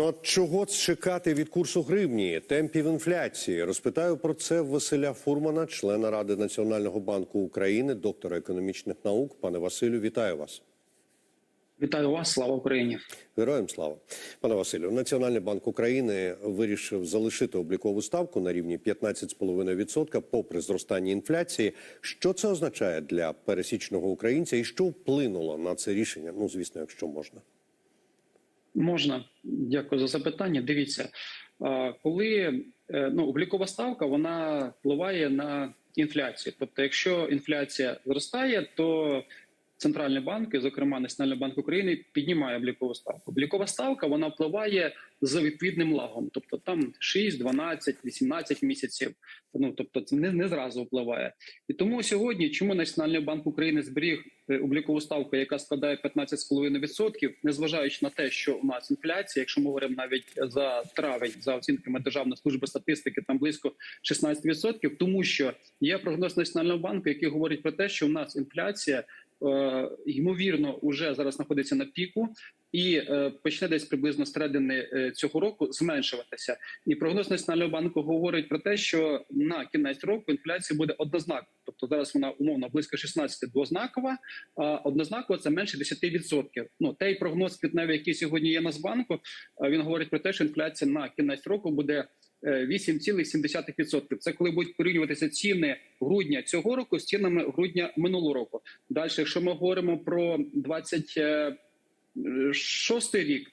Ну от чого чекати від курсу гривні, темпів інфляції? Розпитаю про це Василя Фурмана, члена Ради Національного банку України, доктора економічних наук. Пане Василю, вітаю вас. Вітаю вас, слава Україні. Героям слава, пане Василю. Національний банк України вирішив залишити облікову ставку на рівні 15,5% попри зростання інфляції. Що це означає для пересічного українця і що вплинуло на це рішення? Ну звісно, якщо можна. Можна, дякую за запитання. Дивіться, коли е, ну, облікова ставка вона впливає на інфляцію. Тобто, якщо інфляція зростає, то центральні банки, зокрема Національний банк України, піднімає облікову ставку. Облікова ставка вона впливає з відповідним лагом, тобто там 6, 12, 18 місяців. Ну тобто, це не, не зразу впливає. І тому сьогодні, чому Національний банк України зберіг е, облікову ставку, яка складає 15,5%, незважаючи на те, що у нас інфляція, якщо ми говоримо навіть за травень, за оцінками Державної служби статистики, там близько 16%, тому що є прогноз Національного банку, який говорить про те, що у нас інфляція ймовірно вже зараз знаходиться на піку. І е, почне десь приблизно з середини е, цього року зменшуватися. І прогноз національного банку говорить про те, що на кінець року інфляція буде однознакова. Тобто зараз вона умовно близько 16 двознакова, а однознакова це менше 10%. Ну той прогноз квітневий, який сьогодні є Нацбанку, е, він говорить про те, що інфляція на кінець року буде. Е, 8,7%. Це коли будуть порівнюватися ціни грудня цього року з цінами грудня минулого року. Далі, якщо ми говоримо про 26 рік, е,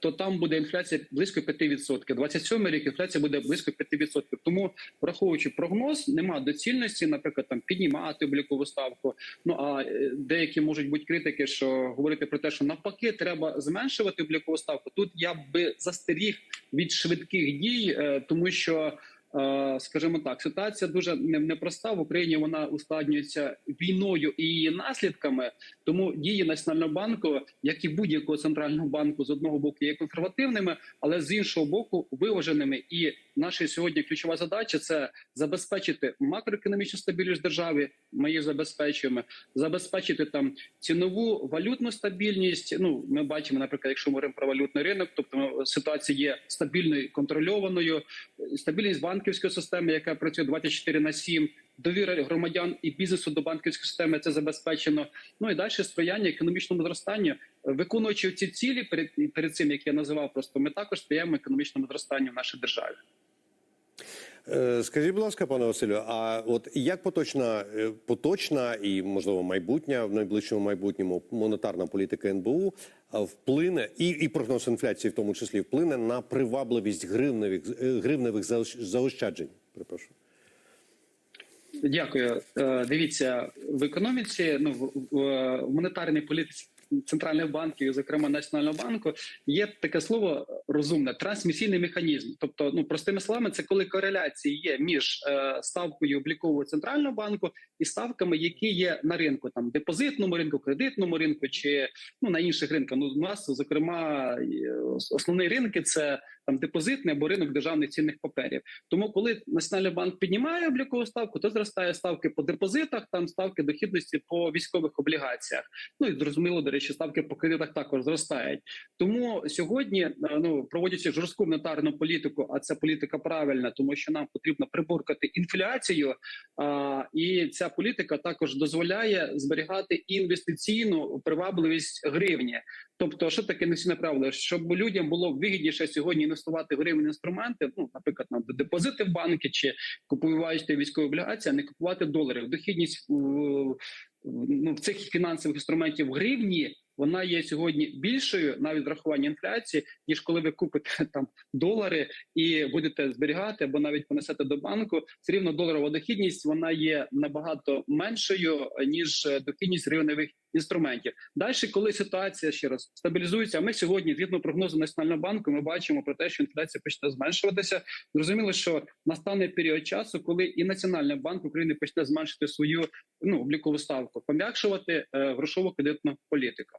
то там буде інфляція близько 5%. 27 рік інфляція буде близько 5%. Тому, враховуючи прогноз, нема доцільності, наприклад, там піднімати облікову ставку. Ну а е, деякі можуть бути критики, що говорити про те, що навпаки треба зменшувати облікову ставку. Тут я би застеріг від швидких дій, е, тому що. Е, Скажімо так, ситуація дуже непроста в Україні. Вона ускладнюється війною і її наслідками. Тому дії національного банку, як і будь-якого центрального банку, з одного боку є консервативними, але з іншого боку виваженими. І наша сьогодні ключова задача це забезпечити макроекономічну стабільність держави. Ми її забезпечуємо, забезпечити там цінову валютну стабільність. Ну ми бачимо, наприклад, якщо ми говоримо про валютний ринок, тобто ситуація є стабільною контрольованою, стабільність банківської системи, яка працює 24 на 7, довіра громадян і бізнесу до банківської системи це забезпечено. Ну і далі сприяння економічному зростанню, виконуючи ці цілі перед перед цим, як я називав, просто ми також сприяємо економічному зростанню в нашій державі. Е, Скажіть, будь ласка, пане Василю, а от як поточна, е, поточна і можливо майбутня в найближчому майбутньому монетарна політика НБУ вплине і, і прогноз інфляції, в тому числі вплине на привабливість гривневих е, гривневих заощ- заощаджень? Перепрошую. Дякую. Дивіться в економіці, ну в монетарній політиці центральних банків, зокрема Національного банку, є таке слово розумне трансмісійний механізм. Тобто, ну простими словами, це коли кореляції є між е, ставкою облікового центрального банку і ставками, які є на ринку, там депозитному ринку, кредитному ринку чи ну на інших ринках. Ну у нас зокрема е, основні ринки це там депозитний або ринок державних цінних паперів. Тому, коли Національний банк піднімає облікову ставку, то зростає ставки по депозитах, там ставки дохідності по військових облігаціях. Ну і зрозуміло, до речі, ставки по кредитах також зростають. Тому сьогодні, е, ну проводячи жорстку монетарну політику, а ця політика правильна, тому що нам потрібно приборкати інфляцію. А, і ця політика також дозволяє зберігати інвестиційну привабливість гривні. Тобто, що таке інвестиційне правило? Щоб людям було вигідніше сьогодні інвестувати в гривні інструменти, ну наприклад, на депозити в банки чи купувати військові облігації, а не купувати долари. Дохідність в, ну, цих фінансових інструментів в гривні. Вона є сьогодні більшою навіть рахування інфляції, ніж коли ви купите там долари і будете зберігати або навіть понесете до банку. Все рівно доларова дохідність вона є набагато меншою ніж дохідність гривневих інструментів. Далі, коли ситуація ще раз стабілізується, ми сьогодні, згідно прогнозу національного банку, ми бачимо про те, що інфляція почне зменшуватися. Зрозуміло, що настане період часу, коли і Національний банк України почне зменшити свою ну облікову ставку, пом'якшувати е, грошову кредитну політику.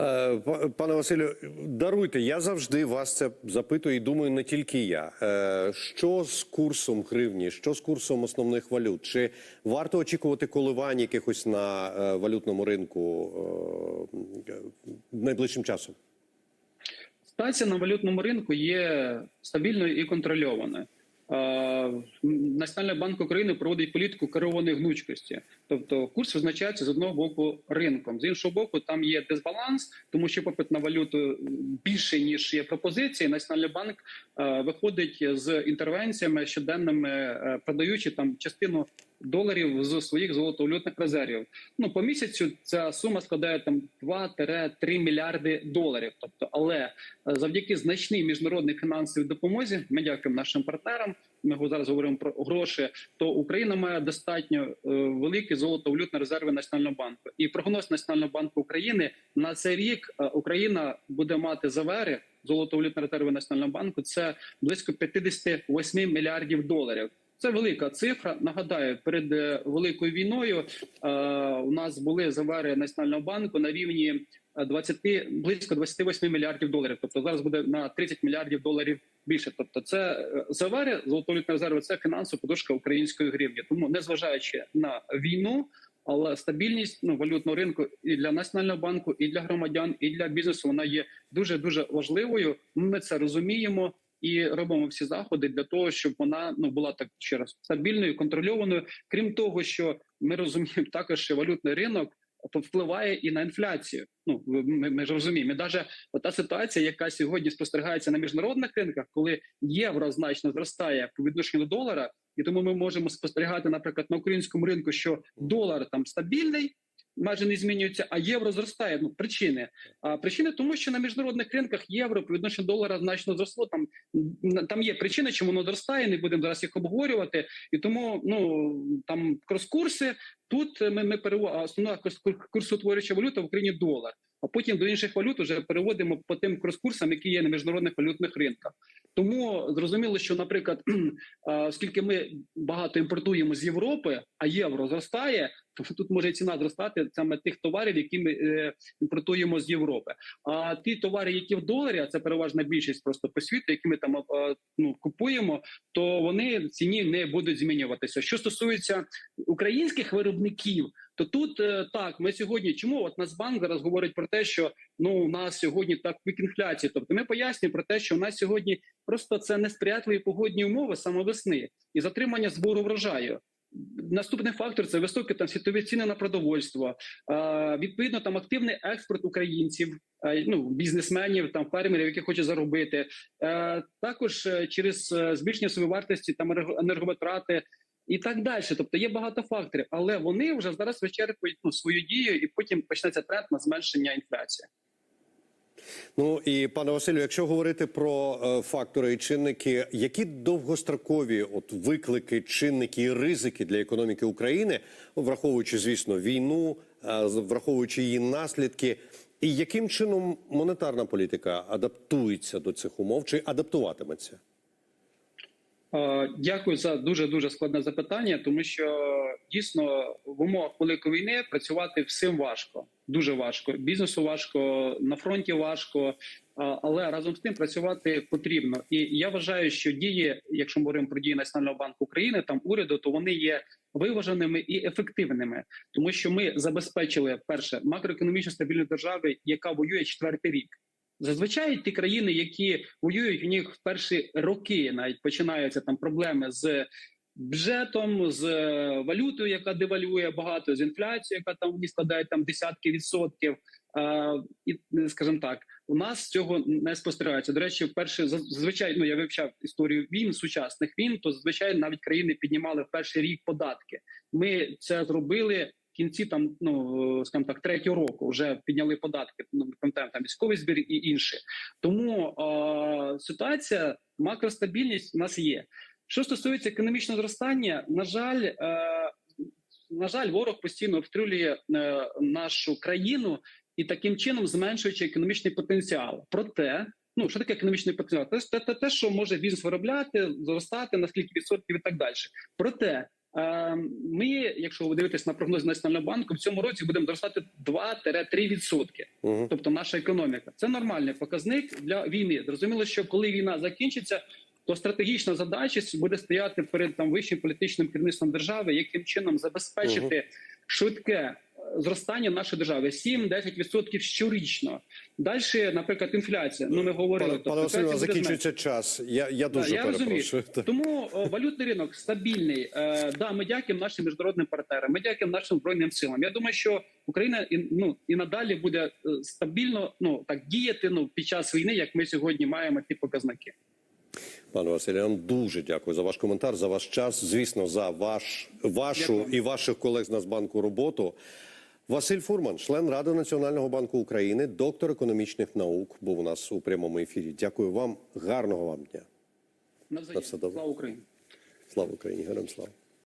Е, па- Пане Василю, даруйте, я завжди вас це запитую і думаю, не тільки я. Е, Що з курсом гривні, що з курсом основних валют? Чи варто очікувати коливань якихось на е, валютному ринку найближчим часом? Ситуація на валютному ринку є стабільною і контрольованою. Е, Національний банк України проводить політику керованої гнучкості, тобто курс визначається з одного боку ринком, з іншого боку, там є дисбаланс, тому що попит на валюту більше ніж є пропозиції. Національний банк е, виходить з інтервенціями щоденними, е, продаючи там частину доларів з своїх золотовалютних резервів. Ну по місяцю ця сума складає там 2-3 мільярди доларів. Тобто, але завдяки значній міжнародній фінансовій допомозі, ми дякуємо нашим партнерам. Ми зараз говоримо про гроші. То Україна має достатньо е, великі золотовалютні резерви Національного банку. І прогноз Національного банку України на цей рік е, Україна буде мати завери золотовалютні резерви Національного банку. Це близько 58 мільярдів доларів. Це велика цифра. Нагадаю, перед е, великою війною е, у нас були завари Національного банку на рівні 20, близько 28 мільярдів доларів. Тобто зараз буде на 30 мільярдів доларів більше. Тобто, це е, завари золотовалютні резерви, це фінансова подушка української гривні. Тому, незважаючи на війну. Але стабільність ну валютного ринку і для національного банку, і для громадян, і для бізнесу вона є дуже дуже важливою. Ми це розуміємо і робимо всі заходи для того, щоб вона ну була так ще раз стабільною, контрольованою. Крім того, що ми розуміємо також, що валютний ринок впливає і на інфляцію. Ну ми, ми ж розуміємо. І навіть та ситуація, яка сьогодні спостерігається на міжнародних ринках, коли євро значно зростає по відношенню до долара, і тому ми можемо спостерігати, наприклад, на українському ринку, що долар там стабільний. Майже не змінюється, а євро зростає. Ну причини. А причини тому, що на міжнародних ринках євро по відношенню долара значно зросло. Там там є причини, чому воно зростає. Не будемо зараз їх обговорювати. І тому ну там крос-курси. Тут ми ми перево основна курсоутворююча валюта в Україні долар. А потім до інших валют вже переводимо по тим крос-курсам, які є на міжнародних валютних ринках. Тому зрозуміло, що, наприклад, оскільки ми багато імпортуємо з Європи, а євро зростає, то тут може ціна зростати саме тих товарів, які ми е, імпортуємо з Європи. А ті товари, які в доларі, а це переважна більшість просто по світу, які ми там ну купуємо, то вони ціні не будуть змінюватися. Що стосується українських виробників. То тут е, так ми сьогодні, чому от Нацбанк зараз говорить про те, що ну у нас сьогодні так пік інфляції. Тобто, ми пояснюємо про те, що у нас сьогодні просто це несприятливі погодні умови саме весни і затримання збору врожаю. Наступний фактор це високі там світові ціни на продовольство. А, відповідно, там активний експорт українців, а, ну бізнесменів, там фермерів, які хочуть заробити. А, також через збільшення собівартості там енерговитрати і так далі. Тобто є багато факторів, але вони вже зараз вичерпують ну, свою дію, і потім почнеться тренд на зменшення інфляції. Ну і пане Василю, якщо говорити про е, фактори і чинники, які довгострокові от виклики, чинники і ризики для економіки України, враховуючи, звісно, війну, е, враховуючи її наслідки, і яким чином монетарна політика адаптується до цих умов чи адаптуватиметься? Дякую за дуже дуже складне запитання, тому що дійсно в умовах великої війни працювати всім важко, дуже важко. Бізнесу важко на фронті важко, але разом з тим працювати потрібно. І я вважаю, що дії, якщо ми говоримо про дії Національного банку України, там уряду, то вони є виваженими і ефективними, тому що ми забезпечили перше макроекономічну стабільну держави, яка воює четвертий рік. Зазвичай ті країни, які воюють, у них в перші роки навіть починаються там проблеми з бюджетом, з валютою, яка девалює багато, з інфляцією, яка там складає там десятки відсотків. І скажімо так, у нас цього не спостерігається. До речі, вперше зазвичай ну я вивчав історію війн, сучасних війн, то зазвичай навіть країни піднімали в перший рік податки. Ми це зробили кінці там, ну скажімо так, третього року вже підняли податки. Ну там військовий збір і інші. Тому е, ситуація, макростабільність у нас є. Що стосується економічного зростання, на жаль, е, на жаль, ворог постійно обстрілює е, нашу країну і таким чином зменшуючи економічний потенціал. Проте. Ну, що таке економічний потенціал? Це те, те, що може бізнес виробляти, зростати на скільки відсотків і так далі. Проте ми, якщо ви дивитесь на прогноз Національного банку, в цьому році будемо зростати 2-3 відсотки. Угу. Тобто, наша економіка це нормальний показник для війни. Зрозуміло, що коли війна закінчиться, то стратегічна задача буде стояти перед там вищим політичним керівництвом держави, яким чином забезпечити угу. швидке зростання нашої держави 7-10% щорічно. Далі, наприклад, інфляція. Ну ми говорили, Пане, пане Василю, закінчується час. Я, я дуже я перепрошую. Так. Тому о, валютний ринок стабільний. Е, да, ми дякуємо нашим міжнародним партнерам. Ми дякуємо нашим збройним силам. Я думаю, що Україна і ну і надалі буде е, стабільно ну так діяти ну під час війни, як ми сьогодні маємо ті показники. Пане Василю, я вам дуже дякую за ваш коментар, за ваш час. Звісно, за ваш вашу Дякую. і ваших колег з Нацбанку роботу. Василь Фурман, член Ради Національного банку України, доктор економічних наук, був у нас у прямому ефірі. Дякую вам, гарного вам дня. На все добре. Слава Україні. Слава Україні, героям слава.